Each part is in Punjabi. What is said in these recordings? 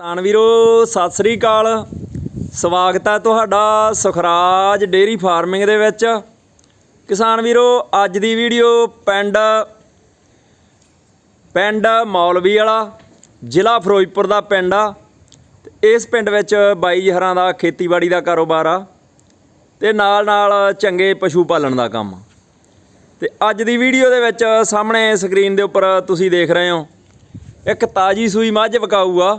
ਕਿਸਾਨ ਵੀਰੋ, ਸਤਿ ਸ੍ਰੀ ਅਕਾਲ। ਸਵਾਗਤ ਹੈ ਤੁਹਾਡਾ ਸੁਖਰਾਜ ਡੇਰੀ ਫਾਰਮਿੰਗ ਦੇ ਵਿੱਚ। ਕਿਸਾਨ ਵੀਰੋ, ਅੱਜ ਦੀ ਵੀਡੀਓ ਪਿੰਡ ਪਿੰਡ ਮੌਲਵੀ ਵਾਲਾ, ਜ਼ਿਲ੍ਹਾ ਫਿਰੋਜ਼ਪੁਰ ਦਾ ਪਿੰਡ ਆ। ਤੇ ਇਸ ਪਿੰਡ ਵਿੱਚ ਬਾਈ ਜੀ ਦਾ ਖੇਤੀਬਾੜੀ ਦਾ ਕਾਰੋਬਾਰ ਆ। ਤੇ ਨਾਲ ਨਾਲ ਚੰਗੇ ਪਸ਼ੂ ਪਾਲਣ ਦਾ ਕੰਮ ਆ। ਤੇ ਅੱਜ ਦੀ ਵੀਡੀਓ ਦੇ ਵਿੱਚ ਸਾਹਮਣੇ ਸਕਰੀਨ ਦੇ ਉੱਪਰ ਤੁਸੀਂ ਦੇਖ ਰਹੇ ਹੋ। ਇੱਕ ਤਾਜੀ ਸੂਈ ਮੱਝ ਵਿਕਾਊ ਆ।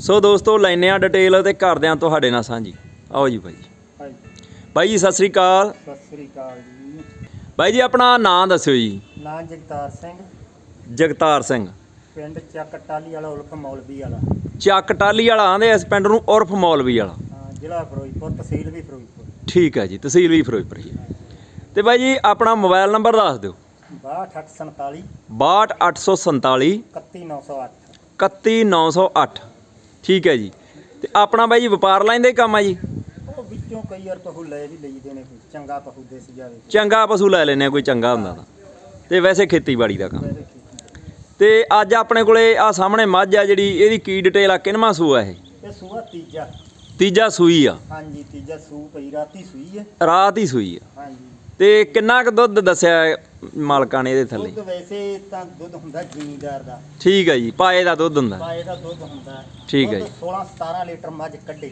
ਸੋ ਦੋਸਤੋ ਲੈਨੇ ਆ ਡਿਟੇਲ ਤੇ ਕਰਦੇ ਆ ਤੁਹਾਡੇ ਨਾਲ ਸਾਂਝੀ। ਆਓ ਜੀ ਜੀ ਹਾਂਜੀ। ਬਾਈ ਜੀ ਸਤਿ ਸ੍ਰੀ ਅਕਾਲ। ਸਤਿ ਸ੍ਰੀ ਅਕਾਲ ਜੀ। ਬਾਈ ਜੀ ਆਪਣਾ ਨਾਂ ਦੱਸਿਓ ਜੀ। ਨਾਂ ਜਗਤਾਰ ਸਿੰਘ। ਜਗਤਾਰ ਸਿੰਘ। ਪਿੰਡ ਚੱਕ ਟਾਲੀ ਵਾਲਾ ਉਲਫ ਮੌਲਵੀ ਵਾਲਾ। ਚੱਕ ਟਾਲੀ ਵਾਲਾ ਆਂਦੇ ਇਸ ਪਿੰਡ ਨੂੰ ਉਰਫ ਮੌਲਵੀ ਵਾਲਾ। ਹਾਂ, ਜ਼ਿਲ੍ਹਾ ਫਿਰੋਜ਼ਪੁਰ ਤਹਿਸੀਲ ਵੀ ਫਿਰੋਜ਼ਪੁਰ। ਠੀਕ ਹੈ ਜੀ ਤਹਿਸੀਲ ਵੀ ਫਿਰੋਜ਼ਪੁਰ ਹੈ ਤੇ ਬਾਈ ਜੀ ਆਪਣਾ ਮੋਬਾਈਲ ਨੰਬਰ ਦੱਸ ਦਿਓ। 62847 62847 31908 31908 ਠੀਕ ਹੈ ਜੀ। ਤੇ ਆਪਣਾ ਬਾਈ ਜੀ ਵਪਾਰ ਲਾਈਨ ਦਾ ਹੀ ਕੰਮ ਆ ਜੀ? ਉਹ ਵਿੱਚੋਂ ਕਈ ਵਾਰ ਪਹੂ ਲੈ ਵੀ ਲਈਦੇ ਨੇ ਕੋਈ ਚੰਗਾ ਪਹੂ ਦਿਸ ਜਾਵੇ ਚੰਗਾ ਪਸ਼ੂ ਲੈ ਲੈਨੇ ਆ ਕੋਈ ਚੰਗਾ ਹੁੰਦਾ ਤਾਂ। ਤੇ ਵੈਸੇ ਖੇਤੀਬਾੜੀ ਦਾ ਕੰਮ। ਤੇ ਅੱਜ ਆਪਣੇ ਕੋਲੇ ਆ ਸਾਹਮਣੇ ਮੱਝ ਆ ਜਿਹੜੀ ਇਹਦੀ ਕੀ ਡਿਟੇਲ ਆ ਕਿੰਨਵਾਂ ਸੂਆ ਇਹ? ਇਹ ਸੂਆ ਤੀਜਾ। ਤੀਜਾ ਸੂਈ ਆ। ਹਾਂਜੀ ਤੀਜਾ ਸੂ ਪਈ ਰਾਤੀ ਸੂਈ ਹੈ ਰਾਤ ਹੀ ਸੂਈ ਆ। ਹਾਂਜੀ। ਤੇ ਕਿੰਨਾ ਕੁ ਦੁੱਧ ਦੱਸਿਆ ਮਾਲਕਾਂ ਨੇ ਇਹਦੇ ਥੱਲੇ। ਦੁੱਧ ਵੈਸੇ ਤਾਂ ਦੁੱਧ ਹੁੰਦਾ ਜ਼ਿਮੀਦਾਰ ਦਾ। ਠੀਕ ਹੈ ਜੀ ਪਾਏ ਦਾ ਦੁੱਧ ਹੁੰਦਾ। ਪਾਏ ਦਾ ਦੁੱਧ ਹੁੰਦਾ। ਠੀਕ ਹੈ ਦੁੱਧ 16 17 ਲੀਟਰ ਮੱਝ ਕੱਢੇ।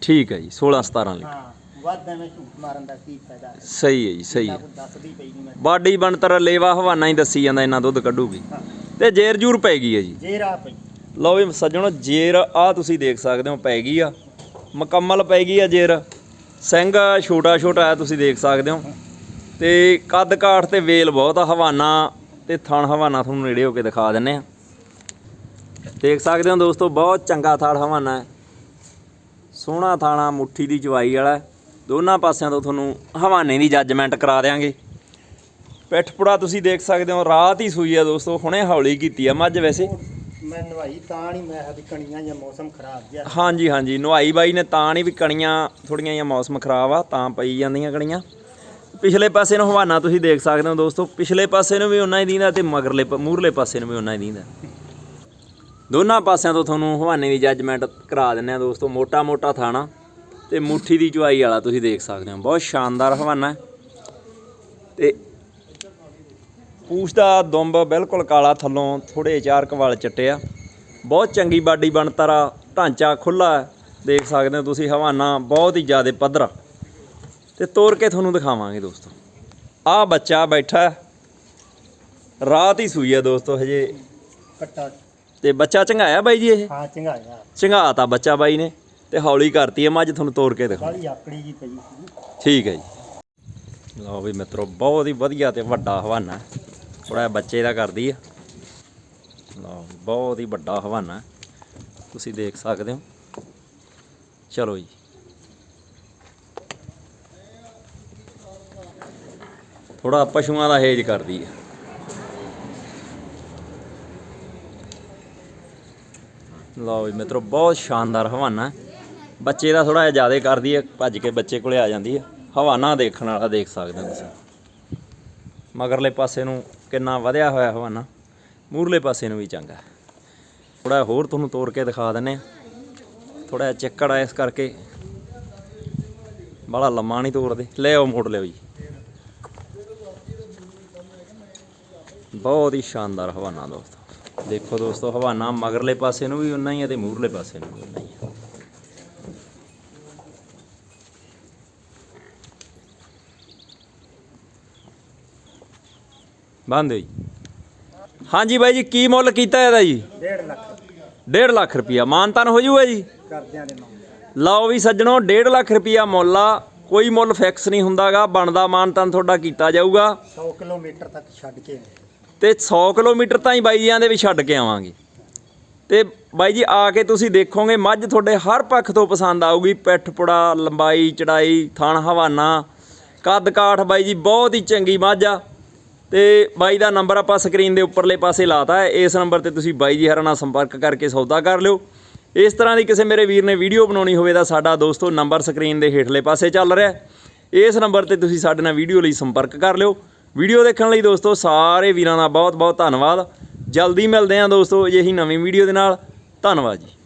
ਠੀਕ ਹੈ ਜੀ 16 17 ਲੀਟਰ। ਹਾਂ ਵੱਧ ਐਵੇਂ ਝੂਠ ਮਾਰਨ ਦਾ ਕੀ ਫਾਇਦਾ। ਹੈ ਸਹੀ ਹੈ ਜੀ ਸਹੀ ਹੈ। ਦੱਸਦੀ ਪਈ ਨਹੀਂ ਮੈਂ। ਬਾਡੀ ਬਣਤਰ ਲੇਵਾ ਹਵਾਨਾ ਹੀ ਦੱਸੀ ਜਾਂਦਾ ਇੰਨਾ ਦੁੱਧ ਕੱਢੂਗੀ। ਹਾਂ। ਤੇ ਜੇਰ ਜੂਰ ਪੈ ਗਈ ਹੈ ਜੀ। ਜੇਰਾ ਪਈ। ਲਓ ਵੀ ਸੱਜਣੋ ਜੇਰ ਆ ਤੁਸੀਂ ਦੇਖ ਸਕਦੇ ਹੋ ਪੈ ਗਈ ਆ। ਮੁਕੰਮਲ ਪੈ ਗਈ ਆ ਜੇਰ। ਸਿੰਘ ਛੋਟਾ ਛੋਟਾ ਆ ਤੁਸੀਂ ਦੇਖ ਸਕਦੇ ਹੋ। ਤੇ ਕੱਦ ਕਾਠ ਤੇ ਵੇਲ ਬਹੁਤ ਆ ਹਵਾਨਾ ਤੇ ਥਣ ਹਵਾਨਾ ਤੁਹਾਨੂੰ ਨੇੜੇ ਹੋ ਕੇ ਦਿਖਾ ਦਿੰਨੇ ਆ। ਦੇਖ ਸਕਦੇ ਹੋ ਦੋਸਤੋ ਬਹੁਤ ਚੰਗਾ ਥਾਲ ਹਵਾਨਾ ਹੈ। ਸੋਹਣਾ ਥਾਣਾ ਮੁੱਠੀ ਦੀ ਚਵਾਈ ਵਾਲਾ। ਦੋਨਾਂ ਪਾਸਿਆਂ ਤੋਂ ਤੁਹਾਨੂੰ ਹਵਾਨੇ ਦੀ ਜੱਜਮੈਂਟ ਕਰਾ ਦੇਾਂਗੇ ਪਿੱਠਪੁੜਾ ਤੁਸੀਂ ਦੇਖ ਸਕਦੇ ਹੋ ਰਾਤ ਹੀ ਸੂਈ ਆ ਦੋਸਤੋ ਹੁਣੇ ਹੌਲੀ ਕੀਤੀ ਆ ਮੱਝ ਵੈਸੇ। ਮੈਂ ਨਵਾਈ ਤਾਂ ਨਹੀਂ ਮੈਂ ਹਦੀ ਕਣੀਆਂ ਜਾਂ ਮੌਸਮ ਖਰਾਬ ਜਿਹਾ। ਹਾਂਜੀ ਹਾਂਜੀ ਨੁਹਾਈ ਬਾਈ ਨੇ ਤਾਂ ਨਹੀਂ ਵੀ ਕਣੀਆਂ ਥੋੜੀਆਂ ਜਿਹਾ ਮੌਸਮ ਖਰਾਬ ਆ ਤਾਂ ਪਈ ਜਾਂਦੀਆਂ ਕਣੀਆਂ। ਪਿਛਲੇ ਪਾਸੇ ਨੂੰ ਹਵਾਨਾ ਤੁਸੀਂ ਦੇਖ ਸਕਦੇ ਹੋ ਦੋਸਤੋ, ਪਿਛਲੇ ਪਾਸੇ ਨੂੰ ਵੀ ਉਨਾ ਹੀ ਦੀਂਦਾ ਤੇ ਮਗਰਲੇ ਪ- ਮੂਹਰਲੇ ਪਾਸੇ ਨੂੰ ਵੀ ਉਨਾ ਹੀ ਦੀਂਦਾ। ਦੋਨਾਂ ਪਾਸਿਆਂ ਤੋਂ ਤੁਹਾਨੂੰ ਹਵਾਨੇ ਦੀ ਜੱਜਮੈਂਟ ਕਰਾ ਦਿੰਨੇ ਆ ਦੋਸਤੋ ਮੋਟਾ ਮੋਟਾ ਥਾਣਾ ਤੇ ਮੁੱਠੀ ਦੀ ਚੁਆਈ ਵਾਲਾ ਤੁਸੀਂ ਦੇਖ ਸਕਦੇ ਹੋ। ਬਹੁਤ ਸ਼ਾਨਦਾਰ ਹਵਾਨਾ। ਹੈ ਤੇ ਪੂਛ ਦਾ ਦੁੰਬ ਬਿਲਕੁਲ ਕਾਲਾ ਥੱਲੋਂ ਥੋੜੇ ਚਾਰ ਕਵਾਲ ਚਿੱਟੇ ਆ। ਬਹੁਤ ਚੰਗੀ ਬਾਡੀ ਬਣਤਰ ਆ, ਢਾਂਚਾ ਖੁੱਲਾ ਦੇਖ ਸਕਦੇ ਹੋ ਤੁਸੀਂ ਹਵਾਨਾ, ਬਹੁਤ ਹੀ ਜ਼ਿਆਦਾ ਪੱਧਰਾ ਤੇ ਤੋੜ ਕੇ ਤੁਹਾਨੂੰ ਦਿਖਾਵਾਂਗੇ ਦੋਸਤੋ। ਆ ਬੱਚਾ ਬੈਠਾ। ਰਾਤ ਹੀ ਸੂਈ ਆ ਦੋਸਤੋ ਹਜੇ। ਕੱਟਾ। ਤੇ ਬੱਚਾ ਚੰਗਾਇਆ ਬਾਈ ਜੀ ਇਹ? ਹਾਂ ਚੰਗਾਇਆ। ਚੰਗਾਤਾ ਬੱਚਾ ਬਾਈ ਨੇ। ਤੇ ਹੌਲੀ ਕਰਤੀ ਹੈ ਮੱਝ ਤੁਹਾਨੂੰ ਤੋੜ ਕੇ ਦਿਖਾ ਕਾਲੀ ਆਕੜੀ ਜੀ ਪਈ ਸੀ। ਠੀਕ ਹੈ ਜੀ। ਲਓ ਵੀ ਮਿੱਤਰੋ ਬਹੁਤ ਹੀ ਵਧੀਆ ਤੇ ਵੱਡਾ ਹਵਾਨਾ। ਥੋੜਾ ਬੱਚੇ ਦਾ ਕਰਦੀ ਆ। ਲਓ ਬਹੁਤ ਹੀ ਵੱਡਾ ਹਵਾਨਾ। ਤੁਸੀਂ ਦੇਖ ਸਕਦੇ ਹੋ। ਚਲੋ ਜੀ। ਥੋੜਾ ਪਸ਼ੂਆਂ ਦਾ ਹੇਜ ਕਰਦੀ ਹੈ ਲਓ ਵੀ ਮਿੱਤਰੋ, ਬਹੁਤ ਸ਼ਾਨਦਾਰ ਹਵਾਨਾ। ਬੱਚੇ ਦਾ ਥੋੜਾ ਜਿਹਾ ਜ਼ਿਆਦਾ ਕਰਦੀ ਹੈ ਭੱਜ ਕੇ ਬੱਚੇ ਕੋਲੇ ਆ ਜਾਂਦੀ ਹੈ ਹਵਾਨਾ ਦੇਖਣ ਵਾਲਾ ਦੇਖ ਸਕਦੇ ਹੋ ਤੁਸੀਂ। ਮਗਰਲੇ ਪਾਸੇ ਨੂੰ ਕਿੰਨਾ ਵਧਿਆ ਹੋਇਆ ਹਵਾਨਾ। ਮੂਰਲੇ ਪਾਸੇ ਨੂੰ ਵੀ ਚੰਗਾ। ਥੋੜਾ ਹੋਰ ਤੁਹਾਨੂੰ ਤੋੜ ਕੇ ਦਿਖਾ ਦਿੰਨੇ ਆ। ਥੋੜਾ ਜਿਹਾ ਚੱਕੜ ਆ ਇਸ ਕਰਕੇ। ਬੜਾ ਲੰਮਾ ਨਹੀਂ ਤੋੜਦੇ। ਲੈ ਆਓ ਮੋੜ ਲਿਓ ਜੀ। ਬਹੁਤ ਹੀ ਸ਼ਾਨਦਾਰ ਹਵਾਨਾ ਦੋਸਤੋ। ਦੇਖੋ ਦੋਸਤੋ ਹਵਾਨਾ ਮਗਰਲੇ ਪਾਸੇ ਨੂੰ ਵੀ ਉਨਾ ਹੀ ਹੈ ਤੇ ਮੂਰਲੇ ਪਾਸੇ ਨੂੰ ਵੀ ਉਨਾ ਹੀ ਹੈ ਬੰਦ ਹਾਂਜੀ ਬਾਈ ਜੀ ਕੀ ਮੁੱਲ ਕੀਤਾ ਇਹਦਾ ਜੀ? 1.5 ਲੱਖ। 1.5 ਲੱਖ ਰੁਪਿਆ ਮਾਨਤਾਨ ਹੋ ਜੂਗਾ ਜੀ? ਕਰਦਿਆਂ ਦੇ ਲਓ ਵੀ ਸੱਜਣੋ 1.5 ਲੱਖ ਰੁਪਿਆ ਮੁੱਲ ਆ। ਕੋਈ ਮੁੱਲ ਫਿਕਸ ਨਹੀਂ ਹੁੰਦਾਗਾ। ਬਣਦਾ ਮਾਨਤਾਨ ਤੁਹਾਡਾ ਕੀਤਾ ਜਾਊਗਾ। 100 ਕਿਲੋਮੀਟਰ ਤੱਕ ਛੱਡ ਕੇ ਤੇ 100 ਕਿਲੋਮੀਟਰ ਤਾਂ ਹੀ ਬਾਈ ਜੀਆਂ ਦੇ ਵੀ ਛੱਡ ਕੇ ਆਵਾਂਗੇ। ਤੇ ਬਾਈ ਜੀ ਆ ਕੇ ਤੁਸੀਂ ਦੇਖੋਗੇ, ਮੱਝ ਤੁਹਾਡੇ ਹਰ ਪੱਖ ਤੋਂ ਪਸੰਦ ਆਊਗੀ। ਪਿੱਠ ਪੁੜਾ, ਲੰਬਾਈ, ਚੜਾਈ, ਥਣ, ਹਵਾਨਾ, ਕੱਦ ਕਾਠ ਬਾਈ ਜੀ ਬਹੁਤ ਹੀ ਚੰਗੀ ਮੱਝ ਆ। ਤੇ ਬਾਈ ਦਾ ਨੰਬਰ ਆਪਾਂ ਸਕਰੀਨ ਦੇ ਉੱਪਰਲੇ ਪਾਸੇ ਲਾਤਾ ਹੈ। ਇਸ ਨੰਬਰ ਤੇ ਤੁਸੀਂ ਬਾਈ ਜੀ ਹਰਾਂ ਨਾਲ ਸੰਪਰਕ ਕਰਕੇ ਸੌਦਾ ਕਰ ਲਿਓ। ਇਸ ਤਰ੍ਹਾਂ ਦੀ ਕਿਸੇ ਮੇਰੇ ਵੀਰ ਨੇ ਵੀਡੀਓ ਬਣਾਉਣੀ ਹੋਵੇ ਤਾਂ ਸਾਡਾ ਦੋਸਤੋ ਨੰਬਰ ਸਕਰੀਨ ਦੇ ਹੇਠਲੇ ਪਾਸੇ ਚੱਲ ਰਿਹਾ ਇਸ ਨੰਬਰ ਤੇ ਤੁਸੀਂ ਸਾਡੇ ਨਾਲ ਵੀਡੀਓ ਲਈ ਸੰਪਰਕ ਕਰ ਲਿਓ। ਵੀਡੀਓ ਦੇਖਣ ਲਈ ਦੋਸਤੋ ਸਾਰੇ ਵੀਰਾਂ ਦਾ ਬਹੁਤ ਬਹੁਤ ਧੰਨਵਾਦ। ਜਲਦੀ ਮਿਲਦੇ ਹਾਂ ਦੋਸਤੋ ਅਜਿਹੀ ਨਵੀਂ ਵੀਡੀਓ ਦੇ ਨਾਲ। ਧੰਨਵਾਦ ਜੀ।